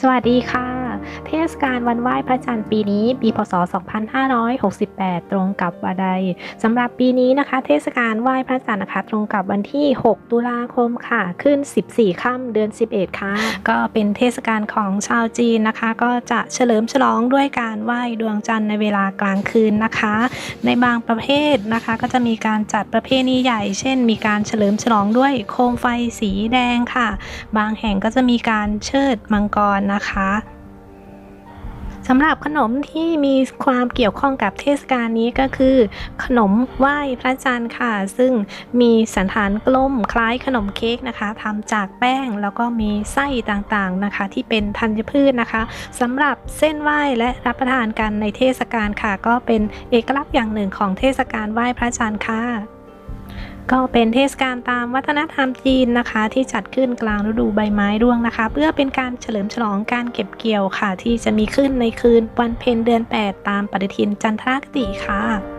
สวัสดีค่ะ เทศกาลวันไหว้พระจันทร์ปีนี้ ปีพศ 2568 ตรงกับวันใดสำหรับปีนี้นะคะ เทศกาลไหว้พระจันทร์นะคะ ตรงกับวันที่ 6 ตุลาคมค่ะ ขึ้น 14 ค่ำเดือน 11 ค่ะ ก็เป็นเทศกาลของชาวจีนนะคะ ก็จะเฉลิมฉลองด้วยการไหว้ดวงจันทร์ในเวลากลางคืนนะคะ ในบางประเภทนะคะ ก็จะมีการจัดประเพณีใหญ่ เช่น มีการเฉลิมฉลองด้วยโคมไฟสีแดงค่ะ บางแห่งก็จะมีการเชิดมังกรนะคะำหรับขนมที่มีความเกี่ยวข้องกับเทศกาลนี้ก็คือ ขนมไหว้พระจันทร์ค่ะ ซึ่งมีสันฐานกลมคล้ายขนมเค้กนะคะทำจากแป้งแล้วก็มีไส้ต่างๆนะคะ ที่เป็นธัญพืชนะคะสำหรับเส้นไหว้และรับประทานกันในเทศกาลค่ะ ก็เป็นเอกลักษณ์อย่างหนึ่งของเทศกาลไหว้พระจันทร์ค่ะ ก็เป็นเทศกาลตามวัฒนธรรมจีนนะคะ ที่จัดขึ้นกลางฤดูใบไม้ร่วงนะคะ เพื่อเป็นการเฉลิมฉลองการเก็บเกี่ยวค่ะ ที่จะมีขึ้นในคืนวันเพ็ญเดือน 8 ตามปฏิทินจันทรคติค่ะ